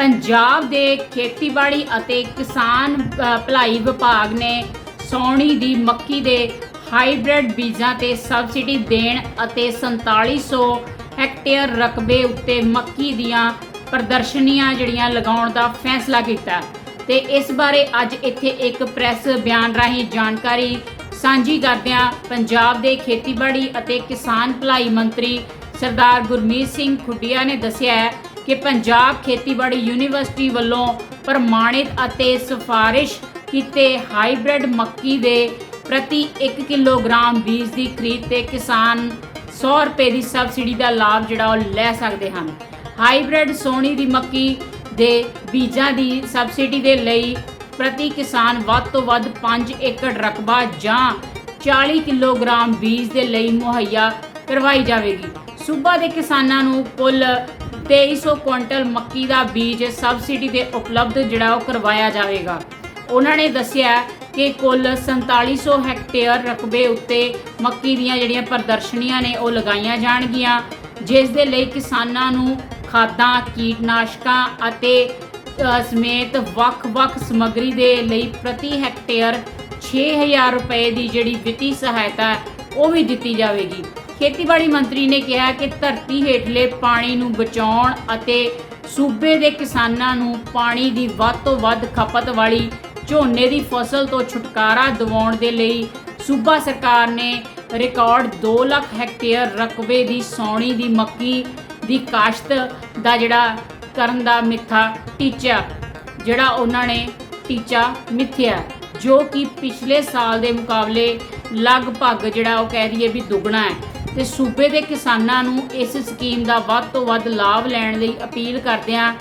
ਪੰਜਾਬ ਦੇ ਖੇਤੀਬਾੜੀ ਅਤੇ ਕਿਸਾਨ ਭਲਾਈ ਵਿਭਾਗ ਨੇ ਸੌਣੀ ਦੀ ਮੱਕੀ ਦੇ ਹਾਈਬ੍ਰਿਡ ਬੀਜਾਂ ਤੇ ਸਬਸਿਡੀ ਦੇਣ ਅਤੇ 4700 ਹੈਕਟੇਅਰ ਰਕਬੇ ਉੱਤੇ ਮੱਕੀ ਦੀਆਂ ਪ੍ਰਦਰਸ਼ਨੀਆਂ ਜਿਹੜੀਆਂ ਲਗਾਉਣ ਦਾ ਫੈਸਲਾ ਕੀਤਾ। ਤੇ ਇਸ ਬਾਰੇ ਅੱਜ ਇੱਥੇ ਇੱਕ ਪ੍ਰੈਸ ਬਿਆਨ ਰਾਹੀਂ ਜਾਣਕਾਰੀ ਸਾਂਝੀ ਕਰਦਿਆਂ ਪੰਜਾਬ ਦੇ ਖੇਤੀਬਾੜੀ ਅਤੇ ਕਿਸਾਨ ਭਲਾਈ ਮੰਤਰੀ ਸਰਦਾਰ ਗੁਰਮੀਤ ਸਿੰਘ ਖੁੱਡੀਆ ਨੇ ਦੱਸਿਆ ਹੈ ਕਿ ਪੰਜਾਬ ਖੇਤੀਬਾੜੀ ਯੂਨੀਵਰਸਿਟੀ ਵੱਲੋਂ ਪ੍ਰਮਾਣਿਤ ਅਤੇ ਸਿਫਾਰਿਸ਼ ਕੀਤੇ ਹਾਈਬ੍ਰਿਡ ਮੱਕੀ ਦੇ ਪ੍ਰਤੀ 1 ਕਿਲੋਗ੍ਰਾਮ ਬੀਜ ਦੀ ਖਰੀਦ ਤੇ ਕਿਸਾਨ 100 ਰੁਪਏ ਦੀ ਸਬਸਿਡੀ ਦਾ ਲਾਭ ਜਿਹੜਾ ਉਹ ਲੈ ਸਕਦੇ ਹਨ। ਹਾਈਬ੍ਰਿਡ ਸੋਨੀ ਦੀ ਮੱਕੀ ਦੇ ਬੀਜਾਂ ਦੀ ਸਬਸਿਡੀ ਦੇ ਲਈ ਪ੍ਰਤੀ ਕਿਸਾਨ ਵੱਧ ਤੋਂ ਵੱਧ 5 ਏਕੜ ਰਕਬਾ ਜਾਂ 40 ਕਿਲੋਗ੍ਰਾਮ ਬੀਜ ਦੇ ਲਈ ਮੁਹੱਈਆ ਕਰਵਾਈ ਜਾਵੇਗੀ। ਸੂਬਾ ਦੇ ਕਿਸਾਨਾਂ ਨੂੰ ਕੁੱਲ 2300 ਕੁਇੰਟਲ ਮੱਕੀ ਦਾ ਬੀਜ ਸਬਸਿਡੀ ਦੇ ਉਪਲਬਧ ਜਿਹੜਾ ਉਹ ਕਰਵਾਇਆ ਜਾਵੇਗਾ। ਉਹਨਾਂ ਨੇ ਦੱਸਿਆ ਕਿ ਕੁੱਲ 4700 ਹੈਕਟੇਅਰ ਰਕਬੇ ਉੱਤੇ ਮੱਕੀ ਦੀਆਂ ਜਿਹੜੀਆਂ ਪ੍ਰਦਰਸ਼ਨੀਆਂ ਨੇ ਉਹ ਲਗਾਈਆਂ ਜਾਣਗੀਆਂ, ਜਿਸ ਦੇ ਲਈ ਕਿਸਾਨਾਂ ਨੂੰ ਖਾਦਾਂ, ਕੀਟਨਾਸ਼ਕਾਂ ਅਤੇ ਸਮੇਤ ਵੱਖ-ਵੱਖ ਸਮੱਗਰੀ ਦੇ ਲਈ ਪ੍ਰਤੀ ਹੈਕਟੇਅਰ 6000 ਰੁਪਏ ਦੀ ਜਿਹੜੀ ਵਿੱਤੀ ਸਹਾਇਤਾ ਉਹ ਵੀ ਦਿੱਤੀ ਜਾਵੇਗੀ। ਖੇਤੀਬਾੜੀ ਮੰਤਰੀ ਨੇ ਕਿਹਾ ਕਿ ਧਰਤੀ ਹੇਠਲੇ ਪਾਣੀ ਨੂੰ ਬਚਾਉਣ ਅਤੇ ਸੂਬੇ ਦੇ ਕਿਸਾਨਾਂ ਨੂੰ ਪਾਣੀ ਦੀ ਵੱਧ ਤੋਂ ਵੱਧ ਖਪਤ ਵਾਲੀ ਝੋਨੇ ਦੀ ਫਸਲ ਤੋਂ ਛੁਟਕਾਰਾ ਦਿਵਾਉਣ ਦੇ ਲਈ ਸੂਬਾ ਸਰਕਾਰ ਨੇ ਰਿਕਾਰਡ 2 ਲੱਖ ਹੈਕਟੇਅਰ ਰਕਬੇ ਦੀ ਸੌਣੀ ਦੀ ਮੱਕੀ ਦੀ ਕਾਸ਼ਤ ਦਾ ਜਿਹੜਾ ਕਰਨ ਦਾ ਮਿੱਥਾ ਟੀਚਾ ਜਿਹੜਾ ਉਹਨਾਂ ਨੇ ਟੀਚਾ ਮਿੱਥਿਆ, ਜੋ ਕਿ ਪਿਛਲੇ ਸਾਲ ਦੇ ਮੁਕਾਬਲੇ ਲਗਭਗ ਜਿਹੜਾ ਉਹ ਕਹਿ ਦਈਏ ਵੀ ਦੁੱਗਣਾ ਹੈ। ਤੇ ਸੂਬੇ ਦੇ ਕਿਸਾਨਾਂ ਨੂੰ ਇਸ ਸਕੀਮ ਦਾ ਵੱਧ ਤੋਂ ਵੱਧ ਲਾਭ ਲੈਣ ਲਈ ਅਪੀਲ ਕਰਦਿਆਂ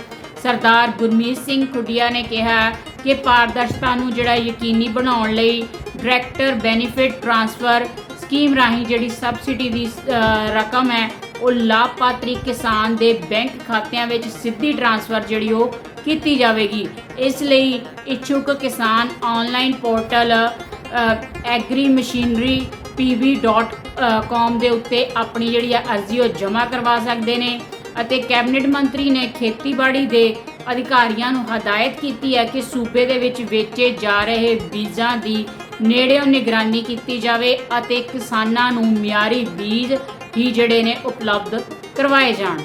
ਸਰਦਾਰ ਗੁਰਮੀਤ ਸਿੰਘ ਖੁੱਡੀਆ ਨੇ ਕਿਹਾ ਕਿ ਪਾਰਦਰਸ਼ਤਾ ਨੂੰ ਜਿਹੜਾ ਯਕੀਨੀ ਬਣਾਉਣ ਲਈ ਡਾਇਰੈਕਟਰ ਬੈਨੀਫਿਟ ਟ੍ਰਾਂਸਫਰ ਸਕੀਮ ਰਾਹੀਂ ਜਿਹੜੀ ਸਬਸਿਡੀ ਦੀ ਰਕਮ ਹੈ, ਉਹ ਲਾਭਪਾਤਰੀ ਕਿਸਾਨ ਦੇ ਬੈਂਕ ਖਾਤਿਆਂ ਵਿੱਚ ਸਿੱਧੀ ਟ੍ਰਾਂਸਫਰ ਜਿਹੜੀ ਉਹ ਕੀਤੀ ਜਾਵੇਗੀ। ਇਸ ਲਈ ਇੱਛੁਕ ਕਿਸਾਨ online portal agri machinery pv.com ਦੇ ਉੱਤੇ ਆਪਣੀ ਜਿਹੜੀ ਆ ਅਰਜ਼ੀ ਉਹ ਜਮ੍ਹਾਂ ਕਰਵਾ ਸਕਦੇ ਨੇ ਅਤੇ ਕੈਬਨਿਟ ਮੰਤਰੀ ਨੇ ਖੇਤੀਬਾੜੀ ਦੇ ਅਧਿਕਾਰੀਆਂ ਨੂੰ ਹਦਾਇਤ ਕੀਤੀ ਹੈ ਕਿ ਸੂਬੇ ਦੇ ਵਿੱਚ ਵੇਚੇ ਜਾ ਰਹੇ ਬੀਜਾਂ ਦੀ ਨੇੜਿਓਂ ਨਿਗਰਾਨੀ ਕੀਤੀ ਜਾਵੇ ਅਤੇ ਕਿਸਾਨਾਂ ਨੂੰ ਮਿਆਰੀ ਬੀਜ ਹੀ ਜਿਹੜੇ ਨੇ ਉਪਲਬਧ ਕਰਵਾਏ ਜਾਣ।